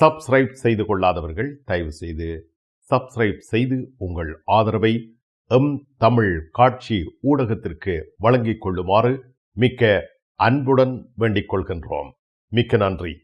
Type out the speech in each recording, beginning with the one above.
Subscribe செய்து கொள்ளாதவர்கள் தயவு செய்து சப்ஸ்கிரைப் செய்து உங்கள் ஆதரவை எம் தமிழ் காட்சி ஊடகத்திற்கு வழங்கிக் கொள்ளுமாறு மிக்க அன்புடன் வேண்டிக் கொள்கின்றோம். மிக்க நன்றி.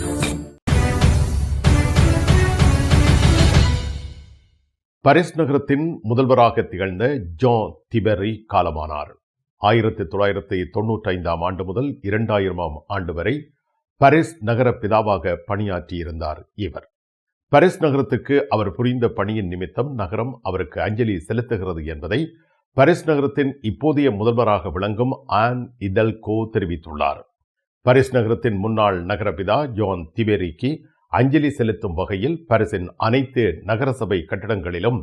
பரிஸ் நகரத்தின் முதல்வராக திகழ்ந்த ஜான் திபெரி காலமானார். ஆயிரத்தி தொள்ளாயிரத்தி தொன்னூற்றி ஐந்தாம் ஆண்டு முதல் இரண்டாயிரமாம் ஆண்டு வரை பரிஸ் நகர பிதாவாக பணியாற்றியிருந்தார் இவர். பரிஸ் நகரத்துக்கு அவர் புரிந்த பணியின் நிமித்தம் நகரம் அவருக்கு அஞ்சலி செலுத்துகிறது என்பதை பரிஸ் நகரத்தின் இப்போதைய முதல்வராக விளங்கும் ஆன் இதல்கோ தெரிவித்துள்ளார். பரிஸ் நகரத்தின் முன்னாள் நகரபிதா ஜோன் திபெரிக்கு அஞ்சலி செலுத்தும் வகையில் பாரிஸின் அனைத்து நகரசபை கட்டடங்களிலும்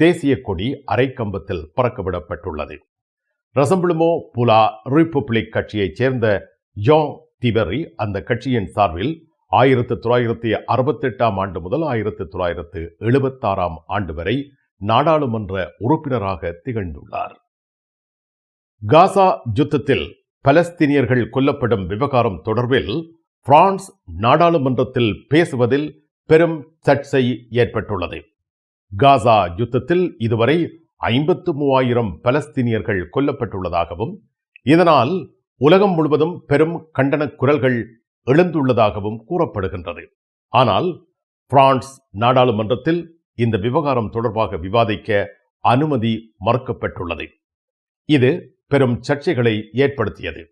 தேசிய கொடி அரைக்கம்பத்தில் பறக்கவிடப்பட்டுள்ளது. ரசம்பிளுமோ புலா ரிப்பப்ளிக் கட்சியைச் சேர்ந்த ஜோ திபெரி அந்த கட்சியின் சார்பில் ஆயிரத்து தொள்ளாயிரத்தி அறுபத்தெட்டாம் ஆண்டு முதல் ஆயிரத்து தொள்ளாயிரத்து எழுபத்தாறாம் ஆண்டு வரை நாடாளுமன்ற உறுப்பினராக திகழ்ந்துள்ளார். காசா யுத்தத்தில் பலஸ்தீனியர்கள் கொல்லப்படும் விவகாரம் தொடர்பில் பிரான்ஸ் நாடாளுமன்றத்தில் பேசுவதில் பெரும் சர்ச்சை ஏற்பட்டுள்ளது. காசா யுத்தத்தில் இதுவரை ஐம்பத்து மூவாயிரம் பலஸ்தீனியர்கள் கொல்லப்பட்டுள்ளதாகவும் இதனால் உலகம் முழுவதும் பெரும் கண்டன குரல்கள் எழுந்துள்ளதாகவும் கூறப்படுகின்றது. ஆனால் பிரான்ஸ் நாடாளுமன்றத்தில் இந்த விவகாரம் தொடர்பாக விவாதிக்க அனுமதி மறுக்கப்பட்டுள்ளது. இது பெரும் சர்ச்சைகளை ஏற்படுத்தியது.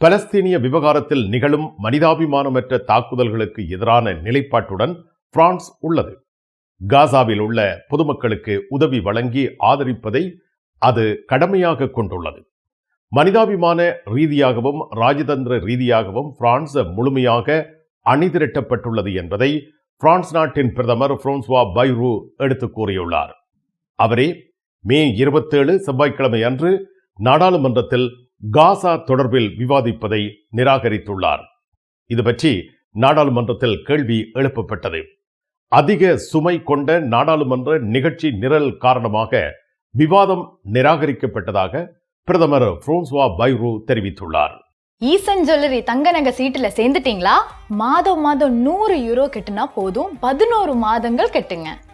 பலஸ்தீனிய விவகாரத்தில் நிகழும் மனிதாபிமானமற்ற தாக்குதல்களுக்கு எதிரான நிலைப்பாட்டுடன் பிரான்ஸ் உள்ளது. காசாவில் உள்ள பொதுமக்களுக்கு உதவி வழங்கி ஆதரிப்பதை அது கடமையாக கொண்டுள்ளது. மனிதாபிமான ரீதியாகவும் ராஜதந்திர ரீதியாகவும் பிரான்ஸ் முழுமையாக அணிதிரட்டப்பட்டுள்ளது என்பதை பிரான்ஸ் நாட்டின் பிரதமர் பிரான்சுவா பைரு எடுத்து கூறியுள்ளார். அவரே மே இருபத்தேழு செவ்வாய்க்கிழமை அன்று நாடாளுமன்றத்தில் காசா தொடர்பில் விவாதிப்பதை நிராகரித்துள்ளார். இது பற்றி நாடாளுமன்றத்தில் கேள்வி எழுப்பப்பட்டது. அதிக சுமை கொண்ட நாடாளுமன்ற நிகழ்ச்சி நிரல் காரணமாக விவாதம் நிராகரிக்கப்பட்டதாக பிரதமர் பிரான்சுவா பைரு தெரிவித்துள்ளார். ஈசன் ஜுவல்லரி தங்க நகை சீட்டுல சேர்ந்துட்டீங்களா? மாதம் மாதம் நூறு யூரோ கட்டுனா போதும். பதினோரு மாதங்கள் கெட்டுங்க.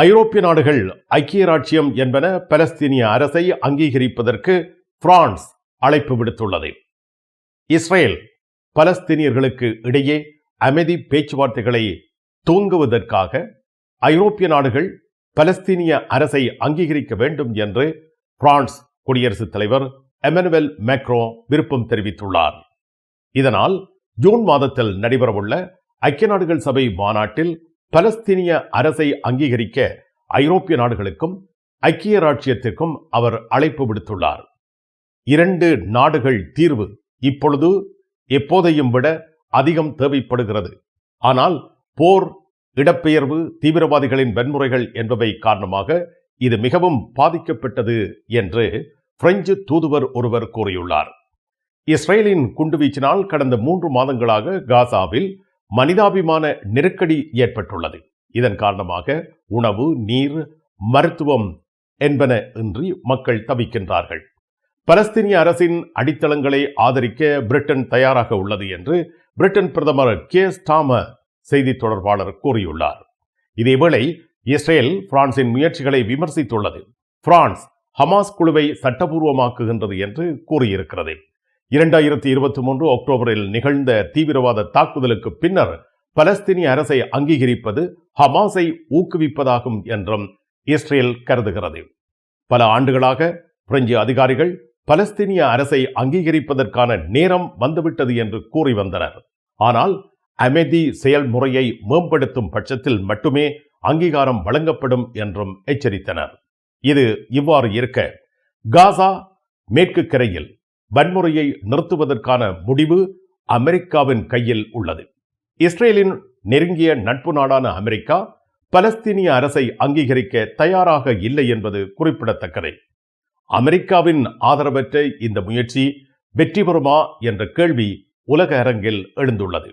ஐரோப்பிய நாடுகள் ஐக்கிய ராச்சியம் என்பன பலஸ்தீனிய அரசை அங்கீகரிப்பதற்கு பிரான்ஸ் அழைப்பு விடுத்துள்ளது. இஸ்ரேல் பலஸ்தீனியர்களுக்கு இடையே அமைதி பேச்சுவார்த்தைகளை தூங்குவதற்காக ஐரோப்பிய நாடுகள் பலஸ்தீனிய அரசை அங்கீகரிக்க வேண்டும் என்று பிரான்ஸ் குடியரசுத் தலைவர் எமனுவல் மேக்ரோ விருப்பம் தெரிவித்துள்ளார். இதனால் ஜூன் மாதத்தில் நடைபெறவுள்ள ஐக்கிய நாடுகள் சபை மாநாட்டில் பலஸ்தீனிய அரசை அங்கீகரிக்க ஐரோப்பிய நாடுகளுக்கும் ஐக்கிய ராஜ்யத்திற்கும் அவர் அழைப்பு விடுத்துள்ளார். இரண்டு நாடுகள் தீர்வு இப்பொழுது எப்போதையும் விட அதிகம் தேவைப்படுகிறது. ஆனால் போர் இடப்பெயர்வு தீவிரவாதிகளின் வன்முறைகள் என்பவை காரணமாக இது மிகவும் பாதிக்கப்பட்டது என்று பிரெஞ்சு தூதுவர் ஒருவர் கூறியுள்ளார். இஸ்ரேலின் குண்டுவீச்சினால் கடந்த மூன்று மாதங்களாக காசாவில் மனிதாபிமான நெருக்கடி ஏற்பட்டுள்ளது. இதன் காரணமாக உணவு நீர் மருத்துவம் என்பன இன்றி மக்கள் தவிக்கின்றார்கள். பலஸ்தீனிய அரசின் அடித்தளங்களை ஆதரிக்க பிரிட்டன் தயாராக உள்ளது என்று பிரிட்டன் பிரதமர் கே. ஸ்டாம செய்தி தொடர்பாளர் கூறியுள்ளார். இதேவேளை இஸ்ரேல் பிரான்சின் முயற்சிகளை விமர்சித்துள்ளது. பிரான்ஸ் ஹமாஸ் குழுவை சட்டபூர்வமாக்குகின்றது என்று கூறியிருக்கிறது. இரண்டாயிரத்தி இருபத்தி மூன்று அக்டோபரில் நிகழ்ந்த தீவிரவாத தாக்குதலுக்கு பின்னர் பலஸ்தீனிய அரசை அங்கீகரிப்பது ஹமாஸை ஊக்குவிப்பதாகும் என்றும் இஸ்ரேல் கருதுகிறது. பல ஆண்டுகளாக பிரெஞ்சு அதிகாரிகள் பலஸ்தீனிய அரசை அங்கீகரிப்பதற்கான நேரம் வந்துவிட்டது என்று கூறி வந்தனர். ஆனால் அமைதி செயல்முறையை மேம்படுத்தும் பட்சத்தில் மட்டுமே அங்கீகாரம் வழங்கப்படும் என்றும் எச்சரித்தனர். இது இவ்வாறு இருக்க காசா மேற்கு கரையில் வன்முறையை நிறுத்துவதற்கான முடிவு அமெரிக்காவின் கையில் உள்ளது. இஸ்ரேலின் நெருங்கிய நட்பு நாடான அமெரிக்கா பலஸ்தீனிய அரசை அங்கீகரிக்க தயாராக இல்லை என்பது குறிப்பிடத்தக்கது. அமெரிக்காவின் ஆதரவற்ற இந்த முயற்சி வெற்றி பெறுமா என்ற கேள்வி உலக அரங்கில் எழுந்துள்ளது.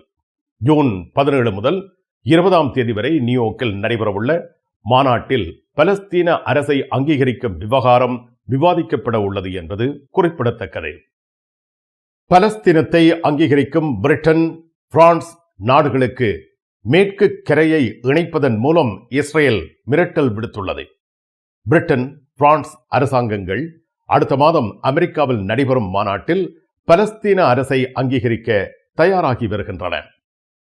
ஜூன் பதினேழு முதல் இருபதாம் தேதி வரை நியூயார்க்கில் நடைபெறவுள்ள மாநாட்டில் பலஸ்தீன அரசை அங்கீகரிக்கும் விவகாரம் விவாதிக்கப்பட உள்ளது என்பது குறிப்பிடத்தக்கது. பலஸ்தீனத்தை அங்கீகரிக்கும் பிரிட்டன் பிரான்ஸ் நாடுகளுக்கு மேற்கு கரையை இணைப்பதன் மூலம் இஸ்ரேல் மிரட்டல் விடுத்துள்ளது. பிரிட்டன் பிரான்ஸ் அரசாங்கங்கள் அடுத்த மாதம் அமெரிக்காவில் நடைபெறும் மாநாட்டில் பலஸ்தீன அரசை அங்கீகரிக்க தயாராகி வருகின்றன.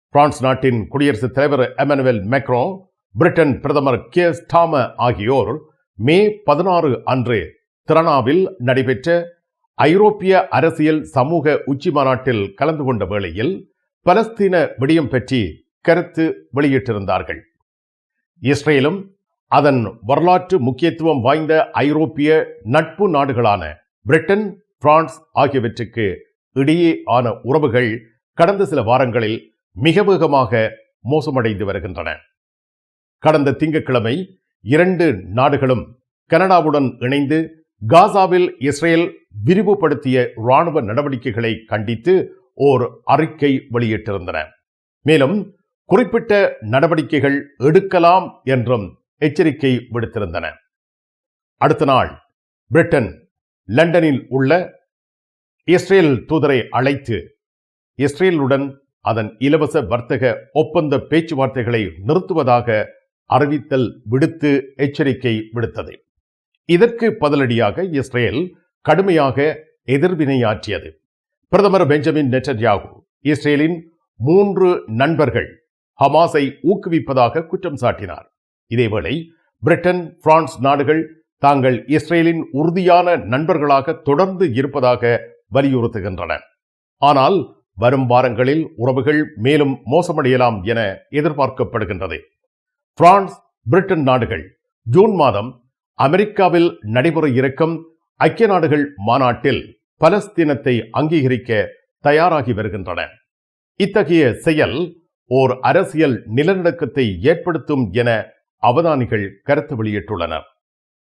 பிரான்ஸ் நாட்டின் குடியரசுத் தலைவர் எமனுவேல் மேக்ரோ பிரிட்டன் பிரதமர் கே. ஸ்டாம ஆகியோர் மே பதினாறு அன்று திரனாவில் நடைபெற்ற ஐரோப்பிய அரசியல் சமூக உச்சி மாநாட்டில் கலந்து கொண்ட வேளையில் பலஸ்தீன விடயம் பற்றி கருத்து வெளியிட்டிருந்தார்கள். இஸ்ரேலும் அதன் வரலாற்று முக்கியத்துவம் வாய்ந்த ஐரோப்பிய நட்பு நாடுகளான பிரிட்டன் பிரான்ஸ் ஆகியவற்றுக்கு இடையே ஆன உறவுகள் கடந்த சில வாரங்களில் மிக வேகமாக மோசமடைந்து வருகின்றன. கடந்த திங்கட்கிழமை இரண்டு நாடுகளும் கனடாவுடன் இணைந்து காசாவில் இஸ்ரேல் விரிவுபடுத்திய ராணுவ நடவடிக்கைகளை கண்டித்து ஓர் அறிக்கை வெளியிட்டிருந்தன. மேலும் குறிப்பிட்ட நடவடிக்கைகள் எடுக்கலாம் என்றும் எச்சரிக்கை விடுத்திருந்தன. அடுத்த நாள் பிரிட்டன் லண்டனில் உள்ள இஸ்ரேல் தூதரை அழைத்து இஸ்ரேலுடன் அதன் இலவச வர்த்தக ஒப்பந்த பேச்சுவார்த்தைகளை நிறுத்துவதாக அறிவித்தல் விடுத்து எச்சரிக்கை விடுத்தது. இதற்கு பதிலடியாக இஸ்ரேல் கடுமையாக எதிர்வினையாற்றியது. பிரதமர் பெஞ்சமின் நெட்டன்யாகு இஸ்ரேலின் மூன்று நண்பர்கள் ஹமாஸை ஊக்குவிப்பதாக குற்றம் சாட்டினார். இதேவேளை பிரிட்டன் பிரான்ஸ் நாடுகள் தாங்கள் இஸ்ரேலின் உறுதியான நண்பர்களாக தொடர்ந்து இருப்பதாக வலியுறுத்துகின்றன. ஆனால் வரும் வாரங்களில் உறவுகள் மேலும் மோசமடையலாம் என எதிர்பார்க்கப்படுகின்றது. பிரான்ஸ் பிரிட்டன் நாடுகள் ஜூன் மாதம் அமெரிக்காவில் நடைபெற இருக்கும் ஐக்கிய நாடுகள் மாநாட்டில் பலஸ்தீனத்தை அங்கீகரிக்க தயாராகி வருகின்றன. இத்தகைய செயல் ஓர் அரசியல் நிலநடுக்கத்தை ஏற்படுத்தும் என அவதானிகள் கருத்து வெளியிட்டுள்ளனர்.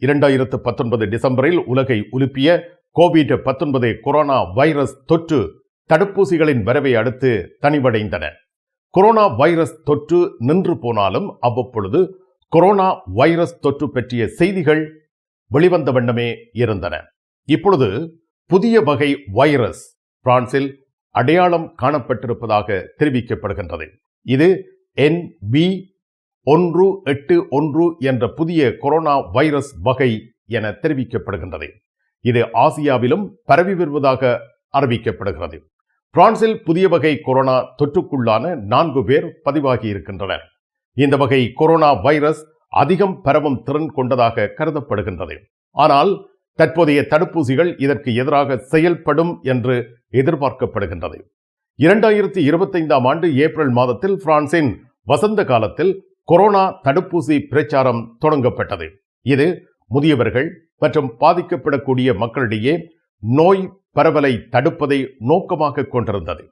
இரண்டாயிரத்து பத்தொன்பது டிசம்பரில் உலகை உலுப்பிய கோவிட் பத்தொன்பது கொரோனா வைரஸ் தொற்று தடுப்பூசிகளின் வரவை அடுத்து தனிவடைந்தன. கொரோனா வைரஸ் தொற்று நின்று போனாலும் அவ்வப்பொழுது கொரோனா வைரஸ் தொற்று பற்றிய செய்திகள் வெளிவந்த வண்ணமே இருந்தன. இப்பொழுது புதிய வகை வைரஸ் பிரான்சில் அடையாளம் காணப்பட்டிருப்பதாக தெரிவிக்கப்படுகின்றது. இது என் பி ஒன்று எட்டு ஒன்று என்ற புதிய கொரோனா வைரஸ் வகை என தெரிவிக்கப்படுகின்றது. இது ஆசியாவிலும் பரவி வருவதாக அறிவிக்கப்படுகிறது. பிரான்சில் புதிய வகை கொரோனா தொற்றுக்குள்ளான நான்கு பேர் பதிவாகி இருக்கின்றனர் இந்த வகை கொரோனா வைரஸ் அதிகம் பரவும் திறன் கொண்டதாக கருதப்படுகின்றது. ஆனால் தற்போதைய தடுப்பூசிகள் இதற்கு எதிராக செயல்படும் என்று எதிர்பார்க்கப்படுகின்றது. இரண்டாயிரத்தி இருபத்தைந்தாம் ஆண்டு ஏப்ரல் மாதத்தில் பிரான்சின் வசந்த காலத்தில் கொரோனா தடுப்பூசி பிரச்சாரம் தொடங்கப்பட்டது. இது முதியவர்கள் மற்றும் பாதிக்கப்படக்கூடிய மக்களிடையே நோய் பரவலை தடுப்பதை நோக்கமாக கொண்டிருந்தது.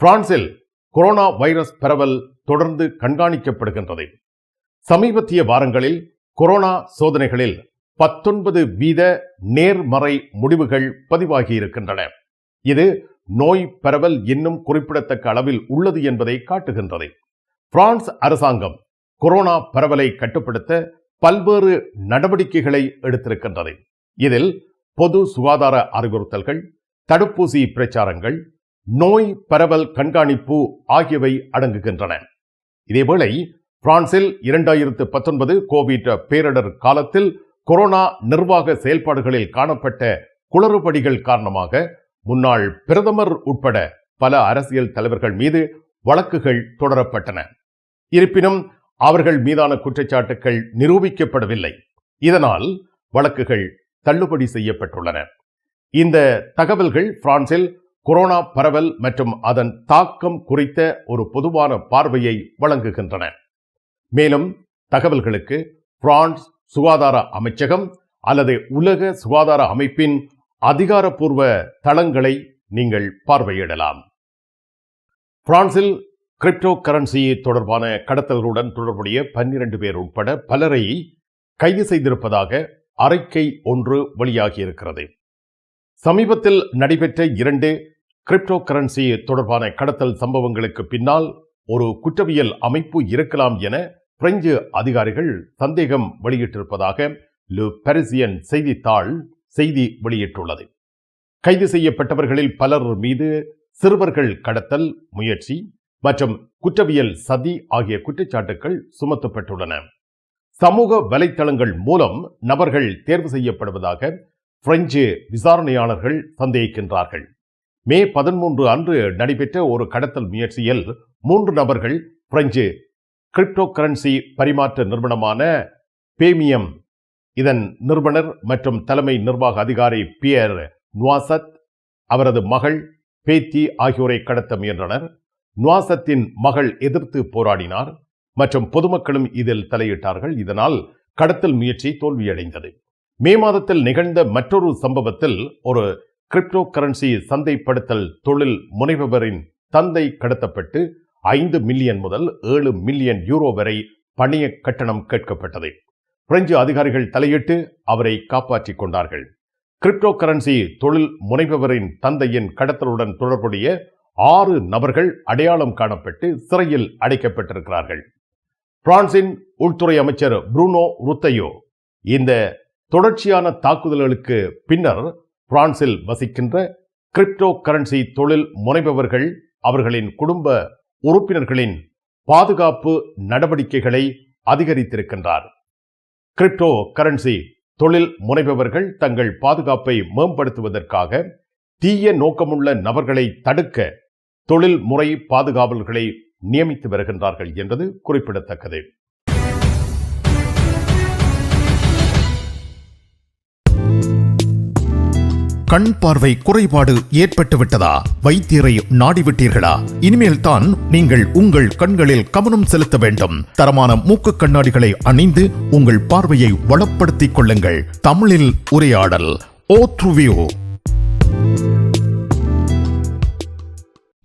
பிரான்சில் கொரோனா வைரஸ் பரவல் தொடர்ந்து கண்காணிக்கப்படுகின்றது. சமீபத்திய வாரங்களில் கொரோனா சோதனைகளில் பத்தொன்பது வீத நேர்மறை முடிவுகள் பதிவாகி இருக்கின்றன இது நோய் பரவல் இன்னும் குறிப்பிடத்தக்க அளவில் உள்ளது என்பதை காட்டுகின்றது. பிரான்ஸ் அரசாங்கம் கொரோனா பரவலை கட்டுப்படுத்த பல்வேறு நடவடிக்கைகளை எடுத்திருக்கின்றது. இதில் பொது சுகாதார அறிவுறுத்தல்கள் தடுப்பூசி பிரச்சாரங்கள் நோய் பரவல் கண்காணிப்பு ஆகியவை அடங்குகின்றன. இதேவேளை பிரான்சில் இரண்டாயிரத்து பத்தொன்பது கோவிட் பேரிடர் காலத்தில் கொரோனா நிர்வாக செயல்பாடுகளில் காணப்பட்ட குளறுபடிகள் காரணமாக முன்னாள் பிரதமர் உட்பட பல அரசியல் தலைவர்கள் மீது வழக்குகள் தொடரப்பட்டன. இருப்பினும் அவர்கள் மீதான குற்றச்சாட்டுகள் நிரூபிக்கப்படவில்லை. இதனால் வழக்குகள் தள்ளுபடி செய்யப்பட்டுள்ளன. இந்த தகவல்கள் பிரான்சில் கொரோனா பரவல் மற்றும் அதன் தாக்கம் குறித்த ஒரு பொதுவான பார்வையை வழங்குகின்றன. மேலும் தகவல்களுக்கு பிரான்ஸ் சுகாதார அமைச்சகம் அல்லது உலக சுகாதார அமைப்பின் அதிகாரப்பூர்வ தளங்களை நீங்கள் பார்வையிடலாம். பிரான்சில் கிரிப்டோ கரன்சி தொடர்பான கடத்தல்களுடன் தொடர்புடைய பன்னிரண்டு பேர் உட்பட பலரை கைது செய்திருப்பதாக அறிக்கை ஒன்று வெளியாகியிருக்கிறது. சமீபத்தில் நடைபெற்ற இரண்டு கிரிப்டோ கரன்சி தொடர்பான கடத்தல் சம்பவங்களுக்கு பின்னால் ஒரு குற்றவியல் அமைப்பு இருக்கலாம் என பிரெஞ்சு அதிகாரிகள் சந்தேகம் வெளியிட்டிருப்பதாக லு பெரிசியன் செய்தித்தாள் செய்தி வெளியிட்டுள்ளது. கைது செய்யப்பட்டவர்களில் பலர் மீது சிறுவர்கள் கடத்தல் முயற்சி மற்றும் குற்றவியல் சதி ஆகிய குற்றச்சாட்டுகள் சுமத்தப்பட்டுள்ளன. சமூக வலைத்தளங்கள் மூலம் நபர்கள் தேர்வு செய்யப்படுவதாக பிரெஞ்சு விசாரணையாளர்கள் சந்தேகிக்கின்றார்கள். மே பதிமூன்று அன்று நடைபெற்ற ஒரு கடத்தல் முயற்சியில் மூன்று நபர்கள் பிரெஞ்சு கிரிப்டோ கரன்சி பரிமாற்ற நிறுவனமான பேமியம் இதன் நிறுவனர் மற்றும் தலைமை நிர்வாக அதிகாரி பியர் நுவாசத் அவரது மகள் பேத்தி ஆகியோரை கடத்த முயன்றனர். நுவாசத்தின் மகள் எதிர்த்து போராடினார் மற்றும் பொதுமக்களும் இதில் தலையிட்டார்கள். இதனால் கடத்தல் முயற்சி தோல்வியடைந்தது. மே மாதத்தில் நிகழ்ந்த மற்றொரு சம்பவத்தில் ஒரு கிரிப்டோ கரன்சி சந்தைப்படுத்தல் தொழில் முனைபவரின் தந்தை கடத்தப்பட்டு ஐந்து மில்லியன் முதல் ஏழு மில்லியன் யூரோ வரை பணிய கட்டணம் கேட்கப்பட்டது. பிரெஞ்சு அதிகாரிகள் தலையிட்டு அவரை காப்பாற்றிக் கொண்டார்கள். கிரிப்டோ கரன்சி தொழில் முனைபவரின் தந்தையின் கடத்தலுடன் தொடர்புடைய ஆறு நபர்கள் அடையாளம் காணப்பட்டு சிறையில் அடைக்கப்பட்டிருக்கிறார்கள். பிரான்சின் உள்துறை அமைச்சர் புரூனோ ருத்தையோ இந்த தொடர்ச்சியான தாக்குதல்களுக்கு பின்னர் பிரான்சில் வசிக்கின்ற கிரிப்டோ கரன்சி தொழில் முனைபவர்கள் அவர்களின் குடும்ப உறுப்பினர்களின் பாதுகாப்பு நடவடிக்கைகளை அதிகரித்திருக்கின்றார். கிரிப்டோ கரன்சி தொழில் முனைபவர்கள் தங்கள் பாதுகாப்பை மேம்படுத்துவதற்காக தீய நோக்கமுள்ள நபர்களை தடுக்க தொழில் முறை பாதுகாவல்களை நியமித்து வருகின்றார்கள் என்பது குறிப்பிடத்தக்கது. கண் பார்வை குறைபாடு ஏற்பட்டு விட்டதா வைத்தியரை நாடிவிட்டீர்களா? இனிமேல் தான் நீங்கள் உங்கள் கண்களில் கவனம் செலுத்த வேண்டும். தரமான மூக்கு கண்ணாடிகளை அணிந்து உங்கள் பார்வையை வளப்படுத்திக் கொள்ளுங்கள். தமிழில் உரையாடல் ஓ த்ருவியோ